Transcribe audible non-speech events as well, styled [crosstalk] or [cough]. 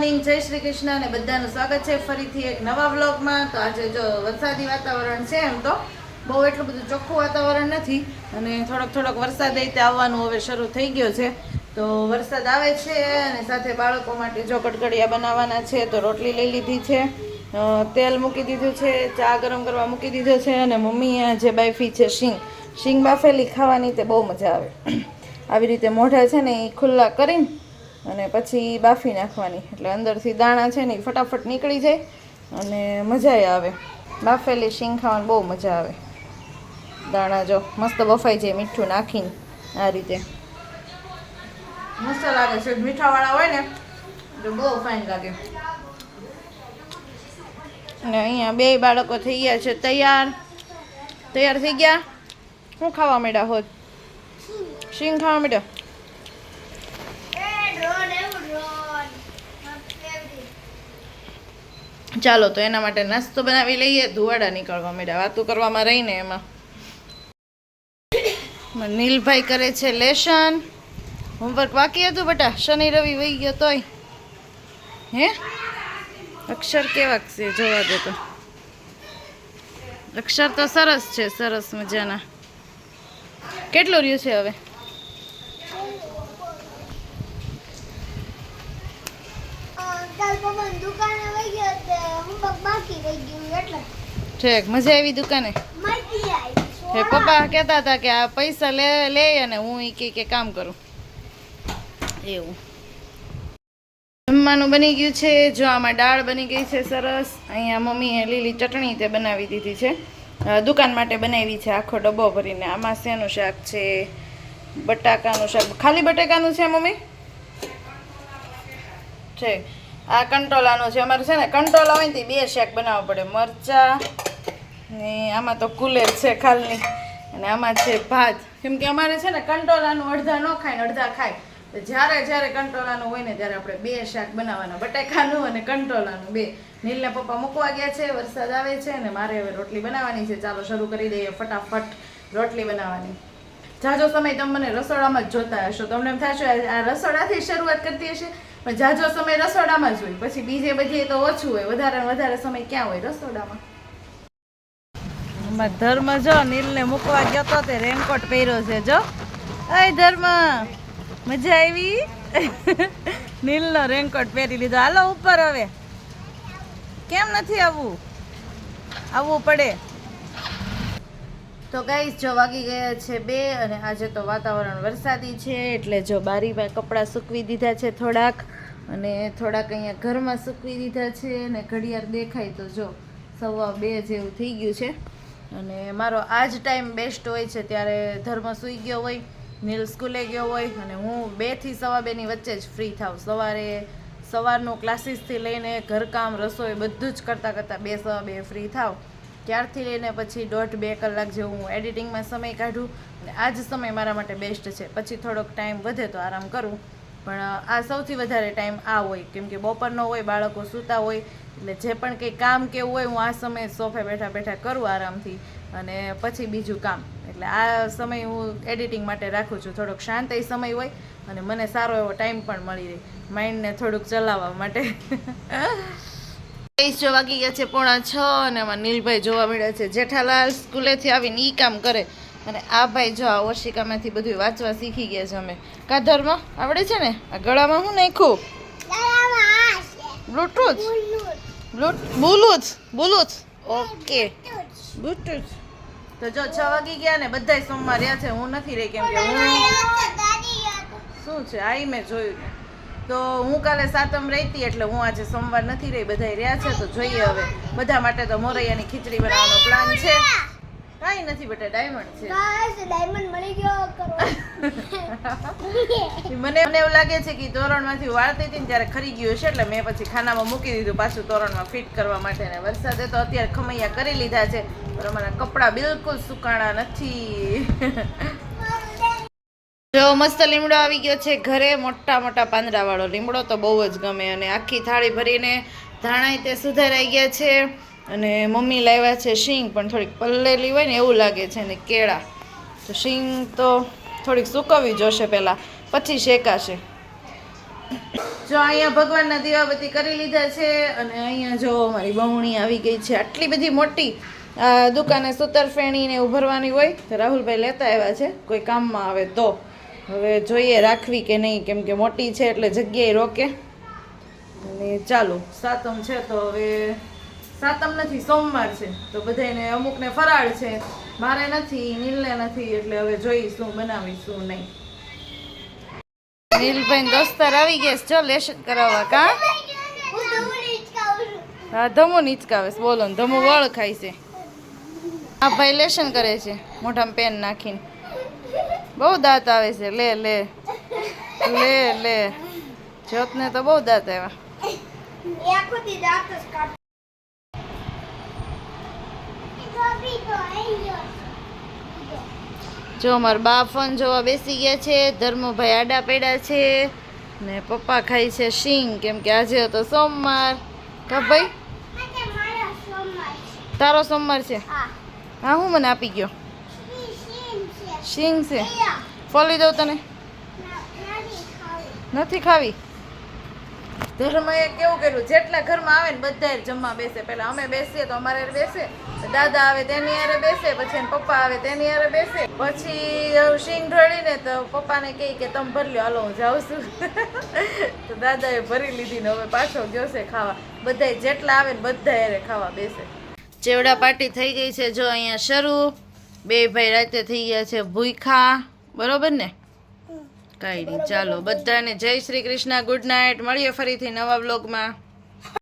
Morning જય શ્રી કૃષ્ણ અને બધાનું સ્વાગત છે ફરીથી એક નવા વ્લોગમાં. તો આજે જો વરસાદી વાતાવરણ છે એમ તો, બહુ એટલું બધું ચોખ્ખું વાતાવરણ નથી અને થોડોક થોડોક વરસાદ રીતે આવવાનું હવે શરૂ થઈ ગયો છે. તો વરસાદ આવે છે અને સાથે બાળકો માટે જો કટકડિયા બનાવવાના છે, તો રોટલી લઈ લીધી છે. તેલ મૂકી દીધું છે, ચા ગરમ કરવા મૂકી દીધો છે અને મમ્મીએ જે બાફી છે શીંગ શીંગ બાફેલી ખાવાની તે બહુ મજા આવે. આવી રીતે મોઢા છે ને એ ખુલ્લા કરીને અને પછી બાફી નાખવાની. એટલે અંદરથી દાણા છે ને એ ફટાફટ નીકળી જાય અને મજાય આવે. બાફેલી શીંગ ખાવાની બહુ મજા આવે. દાણા જો મસ્ત બફાઈ જાય મીઠું નાખીને આ રીતે. મસ્ત લાગે છે. મીઠાવાળા હોય ને, તો બહુ ફાઇન લાગે. અને અહીંયા બે બાળકો થઈ ગયા છે. તૈયાર. તૈયાર થઈ ગયા? શું ખાવા માંડ્યા હોત? શીંગ ખાવા માંડ્યા? ચાલો, તો એના માટે નાસ્તો બનાવી લઈએ. ધુવાડા નીકળવા માંડ્યા. વાતું કરવામાં રહીને એમાં. નીલભાઈ કરે છે લેશન. હોમવર્ક બાકી હતું બેટા. શનિ, રવિ વહી ગયો તોય. હે? અક્ષર કેવા છે, જોવા દે તો. અક્ષર તો સરસ છે, સરસ મજાના. કેટલું રહ્યું છે હવે? દુકાને ઠીક મજા આવી દુકાને? હે પપ્પા કહેતા હતા કે આ પૈસા લે લે અને હું એ કે કામ કરું. એવું. જમવાનું બની ગયું છે. જો આમાં દાળ બની ગઈ છે સરસ. અહીંયા મમ્મીએ લીલી ચટણી તે બનાવી દીધી છે. દુકાન માટે બનાવી છે આખો ડબ્બો ભરીને. આમાં શેનું શાક છે? બટાકાનું શાક. ખાલી બટાકાનું છે મમ્મી? છે આ કંટોલાનો છે. અમારે છે ને કંટોલા હોય ને બે શાક બનાવવા પડે. મરચા ને આમાં તો કુલેર છે ખાલની અને આમાં છે ભાત. કેમ કે અમારે છે ને કંટોલાનું અડધા ન ખાય ને અડધા ખાય. જ્યારે જ્યારે કંટોલાનું હોય ને ત્યારે આપણે બે શાક બનાવવાના. બટાકાનું અને કંટોલાનું બે. નીલના પપ્પા મૂકવા ગયા છે, વરસાદ આવે છે અને મારે હવે રોટલી બનાવવાની છે. ચાલો શરૂ કરી દઈએ ફટાફટ રોટલી બનાવવાની. જાજો સમય તમે મને રસોડામાં જ જોતા હશો. તમને એમ થશે આ રસોડાથી શરૂઆત કરતી હશે, પણ જાજો સમય રસોડામાં જ હોય. પછી બીજે બધી તો ઓછું હોય. વધારે વધારે સમય ક્યાં હોય રસોડામાં? અમાર ધર્મ જો, નીલને મૂકવા ગયો તો તે રેનકોટ પહેર્યો છે, જો. અય ધર્મ, મજા આવી? [laughs] નીલનો રેનકોટ પહેરી લીધો. હાલો, ઉપર હવે. કેમ નથી આવવું? આવવું પડે. તો ગાઈસ જો વાગી ગયા છે બે અને આજે તો વાતાવરણ વરસાદી છે, એટલે જો બારીમાં કપડાં સૂકવી દીધા છે થોડાક અને થોડાક અહીંયા ઘરમાં સૂકવી દીધા છે અને ઘડિયાળ દેખાય તો જો સવા બે જેવું થઈ ગયું છે. અને મારો આ જ ટાઈમ બેસ્ટ હોય છે ત્યારે ધર્મ સૂઈ ગયો હોય, નીલ સ્કૂલે ગયો હોય અને હું બેથી સવા બેની વચ્ચે જ ફ્રી થાવ. સવારે સવારનું ક્લાસીસથી લઈને ઘરકામ, રસોઈ બધું જ કરતાં કરતાં બે સવા બે ફ્રી થાવ. ત્યારથી લઈને પછી દોઢ બે કલાક જેવું હું એડિટિંગમાં સમય કાઢું અને આ જ સમય મારા માટે બેસ્ટ છે. પછી થોડોક ટાઈમ વધે તો આરામ કરું. પણ આ સૌથી વધારે ટાઈમ આ હોય. કેમ કે બપોરનો હોય, બાળકો સૂતા હોય, એટલે જે પણ કંઈ કામ કેવું હોય, હું આ સમયે સોફે બેઠા બેઠા કરું આરામથી. અને પછી બીજું કામ. એટલે આ સમય હું એડિટિંગ માટે રાખું છું. થોડોક શાંત સમય હોય અને મને સારો એવો ટાઈમ પણ મળી રહે. માઇન્ડને થોડુંક ચલાવવા માટે. [laughs] જો વાગી ગયા છે પોણા છ અને એમાં નીલભાઈ જોવા મળ્યા છે. જેઠાલાલ સ્કૂલેથી આવીને ઈ કામ કરે. અને આ ભાઈ જો આ ઓશિકામાંથી બધું વાંચવા શીખી ગયા છે અમે. કા ધર્મ આવડે છે ને? આ ગળામાં શું નાખું? બ્લુટૂથ? બ્લૂટૂથ ઉલ્લુ બ્લૂટ બુલુથ બુલુથ ઓકે. બ્લૂટૂથ. તો જો છ વાગી ગયા ને, બધાય સોમવાર રહ્યા છે. હું નથી રહી કેમ કે હું શું છે? આઈ મેં જોયું. તો હું કાલે સાતમ રહીતી એટલે હું આજે સોમવાર નથી રહી બધા રહ્યા છે તો જોઈએ હવે. બધા માટે તો મોરૈયાની ખીચડી બનાવવાનો પ્લાન છે. કાંઈ નથી બેટા ડાયમંડ છે. ડાયમંડ મળી ગયો કરો [laughs] મને મને એવું લાગે છે કે તોરણમાંથી વાળતી હતી ને ત્યારે ખરી ગયું છે એટલે મેં પછી ખાનામાં મૂકી દીધું પાછું તોરણમાં ફિટ કરવા માટે. ને વરસાદે તો અત્યારે ખમૈયા કરી લીધા છે પણ અમારા કપડાં બિલકુલ સુકાણા નથી. [laughs] જો મસ્ત લીમડો આવી ગયો છે ઘરે, મોટા મોટા પાંદડા વાળો લીમડો તો બહુ જ ગમે અને આખી થાળી ભરીને ધાણાય તે સુધારાઈ ગયા છે અને મમ્મી લાવ્યા છે શીંગ, પણ થોડીક પલ્લેલી હોય ને એવું લાગે છે ને કેળા. તો શીંગ તો થોડીક સૂકવવી જોશે પહેલાં, પછી શેકાશે. જો અહીંયા ભગવાનના દીવાબત્તી કરી લીધા છે અને અહીંયા જો મારી બહુણી આવી ગઈ છે. આટલી બધી મોટી દુકાને સૂતર ફેણીને એવું હોય તો રાહુલભાઈ લેતા આવ્યા છે. કોઈ કામમાં આવે તો. હવે જોઈએ રાખવી કે નહીં, કેમ કે મોટી છે એટલે જગ્યાએ રોકે. અને ચાલો, સાતમ છે તો હવે સાતમ નથી, સોમવાર છે. તો બધાને અમુકને ફરાળ છે. મારે નથી, નીલને નથી, એટલે હવે જોઈશું, બનાવીશું નહીં. નીલભાઈ દોસ્તાર આવી ગયા ચલ લેશન કરાવવા કા? હું, ધમો નીચકાવે બોલો ધમો વળ ખાય છે. આ ભાઈ લેશન કરે છે, મોઢામાં પેન નાખીને. બહુ દાંત આવે છે. લે લે. લે લે. જ્યોતને તો બહુ દાંત આવ્યા. જ મારા બા ફોન જોવા બેસી ગયા છે. ધર્મભાઈ આડા પેડા છે. ને પપ્પા ખાય છે શીંગ. કેમ કે આજે હતો સોમવાર. કા ભાઈ તારો સોમવાર છે? હા હું મને આપી ગયો. શીંગ છે. ફોલી દઉં તને. નથી ખાવી. ધર્મએ કેવું કર્યું? જેટલા ઘરમાં આવે ને બધા જમવા બેસે. પહેલાં અમે બેસીએ તો અમારે બેસે. દાદા આવે તેની યારે બેસે પછી પપ્પા આવે તેની યારે બેસે. પછી શીંગ ઢળીને તો પપ્પાને કહે કે તમે ભરી લ્યો હાલો હું જાઉં છું. [laughs] તો દાદાએ ભરી લીધી ને હવે પાછો ગયો છે ખાવા. બધાય જેટલા આવે ને બધા યારે ખાવા બેસે. ચેવડા પાર્ટી થઈ ગઈ છે જો અહીંયા શરૂ. બે ભાઈ રાતે થઈ ગયા છે ભૂખા. બરોબર ને? કાંઈ નહીં ચાલો બધાને જય શ્રી કૃષ્ણ ગુડ નાઇટ. મળીએ ફરીથી નવા બ્લોગમાં